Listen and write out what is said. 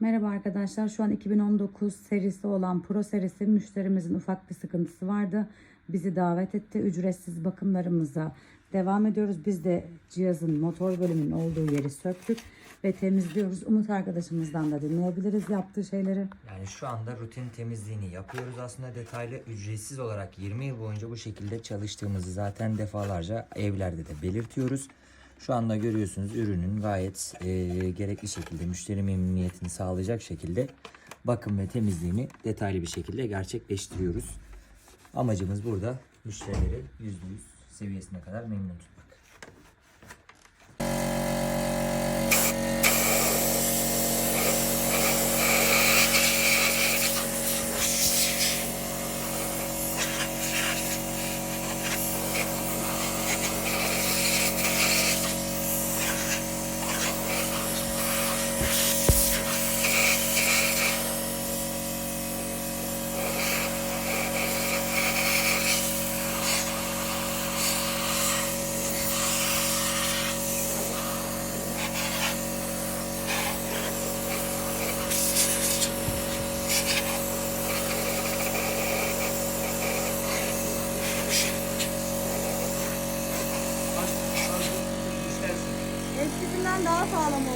Merhaba arkadaşlar. Şu an 2019 serisi olan Pro serisi müşterimizin ufak bir sıkıntısı vardı. Bizi davet etti. Ücretsiz bakımlarımıza devam ediyoruz. Biz de cihazın motor bölümünün olduğu yeri söktük ve temizliyoruz. Umut arkadaşımızdan da dinleyebiliriz yaptığı şeyleri. Yani şu anda rutin temizliğini yapıyoruz aslında detaylı ücretsiz olarak 20 yıl boyunca bu şekilde çalıştığımızı zaten defalarca evlerde de belirtiyoruz. Şu anda görüyorsunuz ürünün gayet e, gerekli şekilde müşteri memnuniyetini sağlayacak şekilde bakım ve temizliğini detaylı bir şekilde gerçekleştiriyoruz. Amacımız burada müşterileri %100 seviyesine kadar memnun tutmak. Eskisinden daha sağlam oldu.